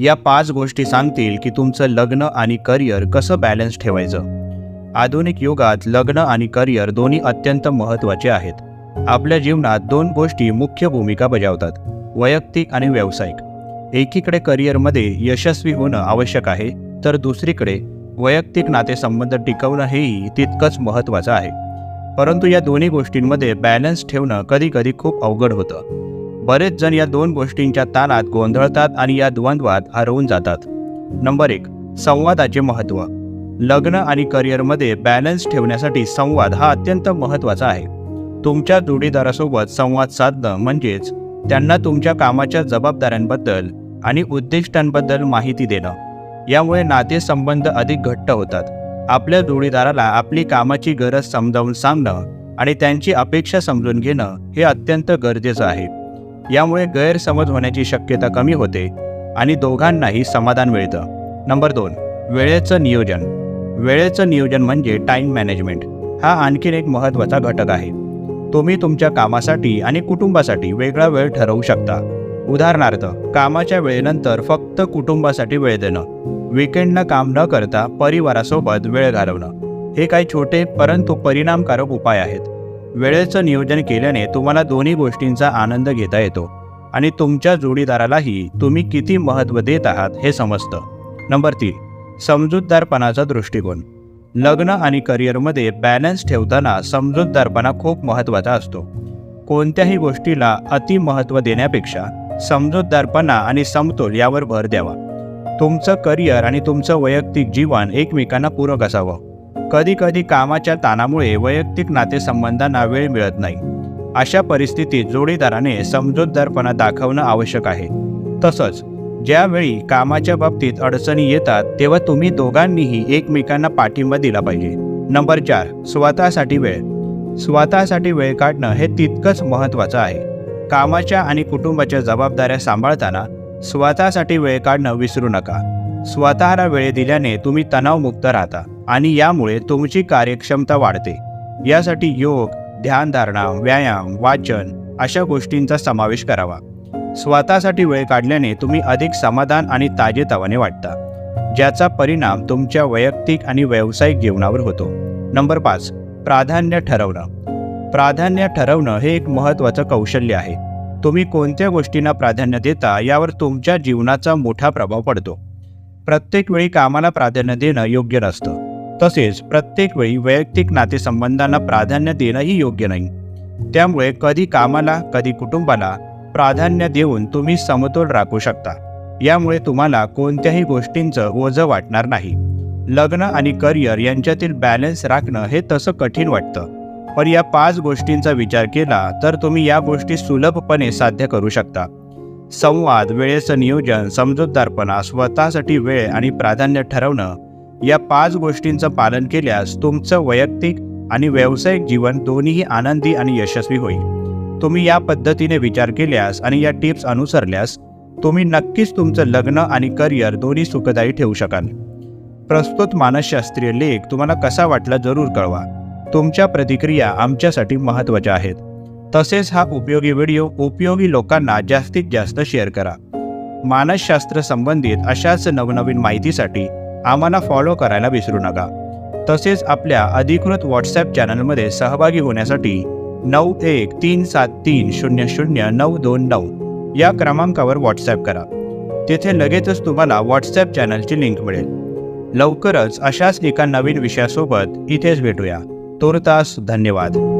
या पाच गोष्टी सांगतील की तुमचं लग्न आणि करिअर कसं बॅलन्स ठेवायचं. आधुनिक युगात लग्न आणि करिअर दोन्ही अत्यंत महत्त्वाचे आहेत. आपल्या जीवनात दोन गोष्टी मुख्य भूमिका बजावतात वैयक्तिक आणि व्यावसायिक. एकीकडे करिअरमध्ये यशस्वी होणं आवश्यक आहे तर दुसरीकडे वैयक्तिक नातेसंबंध टिकवणं हेही तितकंच महत्त्वाचं आहे. परंतु या दोन्ही गोष्टींमध्ये बॅलन्स ठेवणं कधीकधी खूप अवघड होतं. बरेच जण या दोन गोष्टींच्या ताणात गोंधळतात आणि या द्वंद्वात हरवून जातात. नंबर एक संवादाचे महत्त्व लग्न आणि करिअरमध्ये बॅलन्स ठेवण्यासाठी संवाद हा अत्यंत महत्त्वाचा आहे. तुमच्या जोडीदारासोबत संवाद साधणं म्हणजेच त्यांना तुमच्या कामाच्या जबाबदाऱ्यांबद्दल आणि उद्दिष्टांबद्दल माहिती देणं. यामुळे नातेसंबंध अधिक घट्ट होतात. आपल्या जोडीदाराला आपली कामाची गरज समजावून सांगणं आणि त्यांची अपेक्षा समजून घेणं हे अत्यंत गरजेचं आहे. यामुळे गैरसमज होण्याची शक्यता कमी होते आणि दोघांनाही समाधान मिळतं. नंबर दोन वेळेचं नियोजन. वेळेचं नियोजन म्हणजे टाईम मॅनेजमेंट हा आणखीन एक महत्त्वाचा घटक आहे. तुम्ही तुमच्या कामासाठी आणि कुटुंबासाठी वेगळा वेळ ठरवू शकता. उदाहरणार्थ कामाच्या वेळेनंतर फक्त कुटुंबासाठी वेळ देणं. विकेंडला काम न करता परिवारासोबत वेळ घालवणं. हे काही छोटे परंतु परिणामकारक उपाय आहेत. वेळेचं नियोजन केल्याने तुम्हाला दोन्ही गोष्टींचा आनंद घेता येतो आणि तुमच्या जोडीदारालाही तुम्ही किती महत्त्व देत आहात हे समजतं. नंबर तीन समजूतदारपणाचा दृष्टिकोन. लग्न आणि करिअरमध्ये बॅलन्स ठेवताना समजूतदारपणा खूप महत्त्वाचा असतो. कोणत्याही गोष्टीला अतिमहत्त्व देण्यापेक्षा समजूतदारपणा आणि समतोल यावर भर द्यावा. तुमचं करिअर आणि तुमचं वैयक्तिक जीवन एकमेकांना पूरक असावं. कधी कधी कामाच्या ताणामुळे वैयक्तिक नातेसंबंधांना वेळ मिळत नाही. अशा परिस्थितीत जोडीदाराने समजूतदारपणा दाखवणं आवश्यक आहे. तसंच ज्यावेळी कामाच्या बाबतीत अडचणी येतात तेव्हा तुम्ही दोघांनीही एकमेकांना पाठिंबा दिला पाहिजे. नंबर चार स्वतःसाठी वेळ. स्वतःसाठी वेळ काढणं हे तितकंच महत्त्वाचं आहे. कामाच्या आणि कुटुंबाच्या जबाबदाऱ्या सांभाळताना स्वतःसाठी वेळ काढणं विसरू नका. स्वतःला वेळ दिल्याने तुम्ही तणावमुक्त राहता आणि यामुळे तुमची कार्यक्षमता वाढते. यासाठी योग ध्यानधारणा व्यायाम वाचन अशा गोष्टींचा समावेश करावा. स्वतःसाठी वेळ काढल्याने तुम्ही अधिक समाधान आणि ताजेतवाने वाटता ज्याचा परिणाम तुमच्या वैयक्तिक आणि व्यावसायिक जीवनावर होतो. नंबर पाच प्राधान्य ठरवणं. प्राधान्य ठरवणं हे एक महत्त्वाचं कौशल्य आहे. तुम्ही कोणत्या गोष्टींना प्राधान्य देता यावर तुमच्या जीवनाचा मोठा प्रभाव पडतो. प्रत्येक वेळी कामाला प्राधान्य देणं योग्य नसतं. तसेच प्रत्येक वेळी वैयक्तिक नातेसंबंधांना प्राधान्य देणंही योग्य नाही. त्यामुळे कधी कामाला कधी कुटुंबाला प्राधान्य देऊन तुम्ही समतोल राखू शकता. यामुळे तुम्हाला कोणत्याही गोष्टींचं ओझं वाटणार नाही. लग्न आणि करिअर यांच्यातील बॅलन्स राखणं हे तसं कठीण वाटतं. पण या पाच गोष्टींचा विचार केला तर तुम्ही या गोष्टी सुलभपणे साध्य करू शकता. संवाद वेळेचं नियोजन समजूतदारपणा स्वतःसाठी वेळ आणि प्राधान्य ठरवणं या पाच गोष्टींचं पालन केल्यास तुमचं वैयक्तिक आणि व्यावसायिक जीवन दोन्हीही आनंदी आणि यशस्वी होईल. तुम्ही या पद्धतीने विचार केल्यास आणि या टिप्स अनुसरल्यास तुम्ही नक्कीच तुमचं लग्न आणि करिअर दोन्ही सुखदायी ठेवू शकाल. प्रस्तुत मानसशास्त्रीय लेख तुम्हाला कसा वाटला जरूर कळवा. तुमच्या प्रतिक्रिया आमच्यासाठी महत्त्वाच्या आहेत. तसेच हा उपयोगी व्हिडिओ उपयोगी लोकांना जास्तीत जास्त शेअर करा. मानसशास्त्र संबंधित अशाच नवनवीन माहितीसाठी आम्हाला फॉलो करायला विसरू नका. तसेच आपल्या अधिकृत व्हॉट्सॲप चॅनलमध्ये सहभागी होण्यासाठी नऊ एक तीन सात तीन शून्य शून्य नऊ दोन नऊ या क्रमांकावर व्हॉट्सॲप करा. तेथे लगेचच तुम्हाला व्हॉट्सॲप चॅनलची लिंक मिळेल. लवकरच अशाच एका नवीन विषयासोबत इथेच भेटूया. तोरतास धन्यवाद.